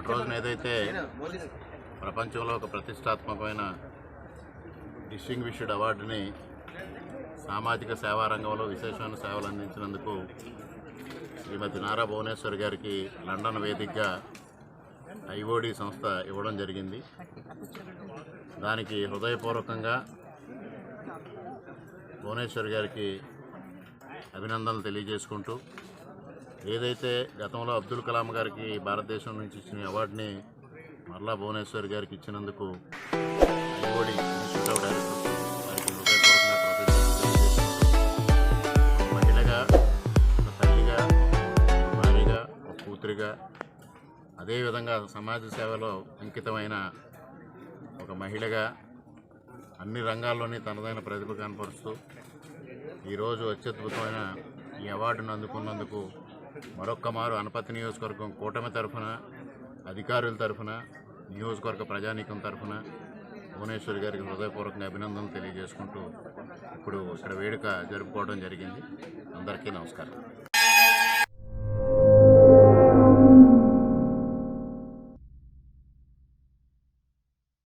ఏదైతే ప్రపంచంలో ఒక ప్రతిష్టాత్మకమైన డిస్టింగ్విష్డ్ అవార్డుని సామాజిక సేవా రంగంలో విశేషమైన సేవలు అందించినందుకు శ్రీమతి నారా భువనేశ్వర్ గారికి లండన్ వేదికగా ఐఓడి సంస్థ ఇవ్వడం జరిగింది. దానికి హృదయపూర్వకంగా భువనేశ్వర్ గారికి అభినందనలు తెలియజేసుకుంటూ ఏదైతే గతంలో అబ్దుల్ కలాం గారికి భారతదేశం నుంచి ఇచ్చిన అవార్డుని మరలా భువనేశ్వర్ గారికి ఇచ్చినందుకు ఐఓడి ఇన్స్టిట్యూట్ ఆఫ్ డైరెక్టర్స్ వారికి మహిళగా ఒక తల్లిగా భార్యగా ఒక కూతురిగా అదేవిధంగా సమాజ సేవలో అంకితమైన ఒక మహిళగా అన్ని రంగాల్లోని తనదైన ప్రతిభ కనపరుస్తూ ఈరోజు అత్యద్భుతమైన ఈ అవార్డును అందుకున్నందుకు మరొక్క మారు అనపతి నియోజకవర్గం కూటమి తరఫున అధికారుల తరఫున నియోజకవర్గ ప్రజానీకం తరఫున భువనేశ్వరి గారికి హృదయపూర్వకంగా అభినందనలు తెలియజేసుకుంటూ ఇప్పుడు ఇక్కడ వేడుక జరుపుకోవడం జరిగింది. అందరికీ నమస్కారం.